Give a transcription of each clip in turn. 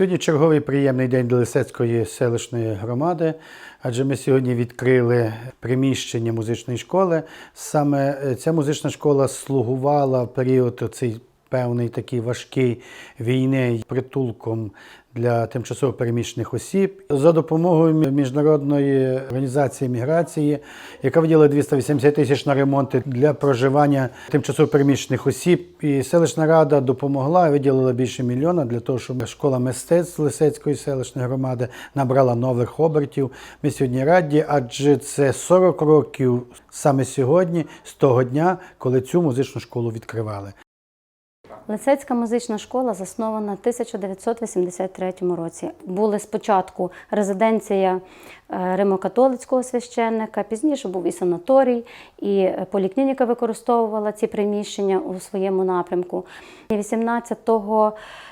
Сьогодні черговий приємний день для Лисецької селищної громади, адже ми сьогодні відкрили приміщення музичної школи. Саме е, ця музична школа слугувала в період цей певний такий важкий війни притулком для тимчасово переміщених осіб за допомогою міжнародної організації міграції, яка виділила 280 тисяч на ремонти для проживання тимчасово переміщених осіб. І селищна рада допомогла, виділила більше мільйона для того, щоб школа мистецтв Лисецької селищної громади набрала нових обертів. Ми сьогодні раді, адже це 40 років саме сьогодні, з того дня, коли цю музичну школу відкривали. Лисецька музична школа заснована в 1983 році. Були спочатку резиденція е, римокатолицького священника, пізніше був і санаторій, і поліклініка використовувала ці приміщення у своєму напрямку. 18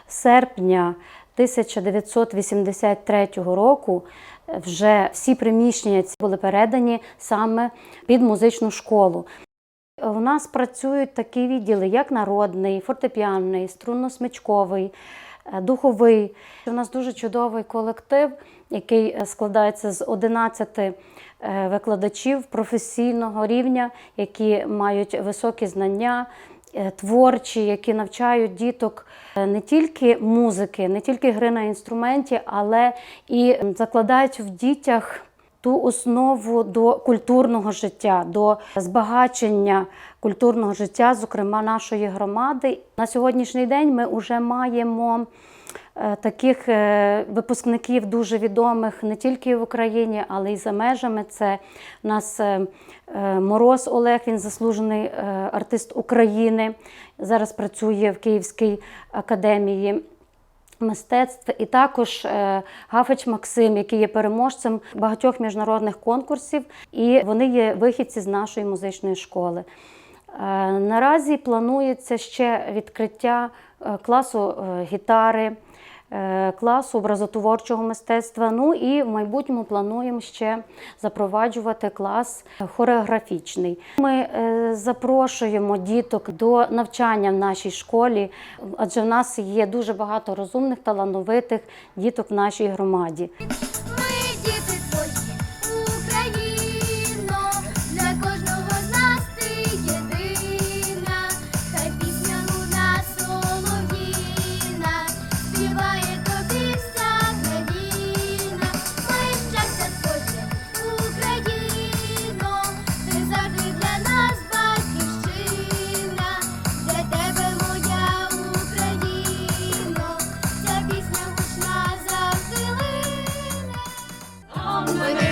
серпня 1983 року вже всі приміщення ці були передані саме під музичну школу. У нас працюють такі відділи, як народний, фортепіанний, струнно-смичковий, е, духовий. У нас дуже чудовий колектив, який е, складається з 11 е, викладачів професійного рівня, які мають високі знання. Творчі, які навчають діток не тільки музики, не тільки гри на інструменті, але і закладають в дітях ту основу до культурного життя, до збагачення культурного життя, зокрема нашої громади. На сьогоднішній день ми вже маємо е, таких е, випускників дуже відомих не тільки в Україні, але й за межами. Це у нас е, Мороз Олег, він заслужений артист України. Зараз працює в Київській академії мистецтв, і також Гафач Гафич Максим, який є переможцем багатьох міжнародних конкурсів, і вони є вихідці з нашої музичної школи. Е, Наразі планується ще відкриття е, класу е, гітари, е, класу образотворчого мистецтва. Ну і в майбутньому плануємо ще запроваджувати клас хореографічний. Ми е, запрошуємо діток до навчання в нашій школі, адже в нас є дуже багато розумних, талановитих діток в нашій громаді. Mother.